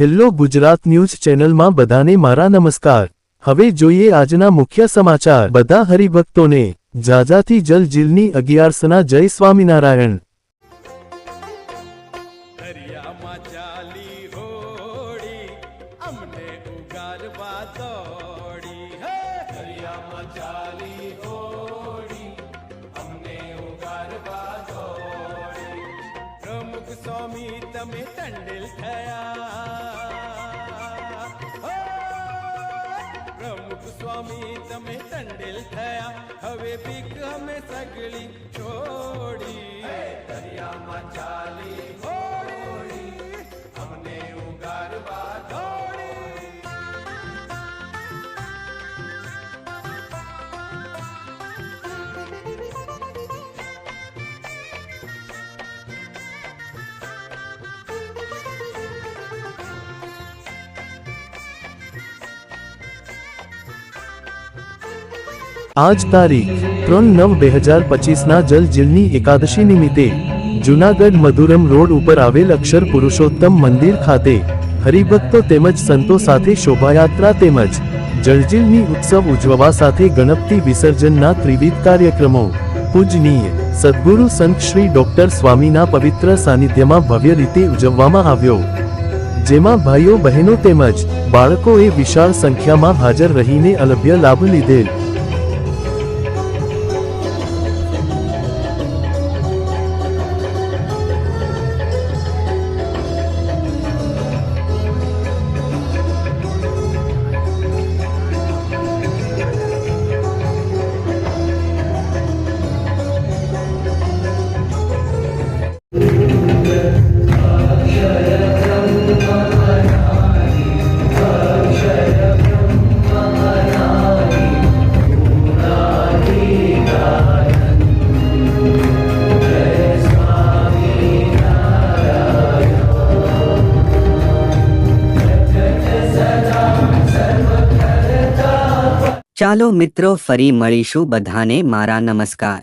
Hello Gujarat news ચેનલમાં બધાને મારા નમસ્કાર. હવે જોઈએ આજના મુખ્ય સમાચાર. બધા હરિભક્તોને જાજાથી જલ જીલની અગિયારસના જય સ્વામિનારાયણ. અમને ઉગારવા દોડી. હે! ચાલી હોડી સ્વામી તમે ટંડેલ થયા હો! પ્રમુખ સ્વામી તમે ટંડેલ થયા હવે બીક અમે સગળી છોડી દરિયામાં ચાલી આજ તારીખ ત્રણ નવ બે હજાર પચીસના જલ જીલની એકાદશી નિમિત્તે જુનાગઢ મધુરમ રોડ ઉપર આવેલ અક્ષર પુરુષોત્તમ મંદિર ખાતે હરિભક્તો તેમજ સંતો સાથે શોભાયાત્રા તેમજ જળજીલની ઉત્સવ ઉજવવા સાથે ગણપતિ વિસર્જનના ત્રિવિધ કાર્યક્રમો. પૂજનીય સદગુરુ સંત શ્રી ડોક્ટર સ્વામીના પવિત્ર સાનિધ્યમાં ભવ્ય રીતે ઉજવવામાં આવ્યો. જેમાં ભાઈઓ બહેનો તેમજ બાળકોએ વિશાળ સંખ્યામાં હાજર રહીને અલભ્ય લાભ લીધેલ. ચાલો મિત્રો ફરી મળીશું બધાને મારા નમસ્કાર.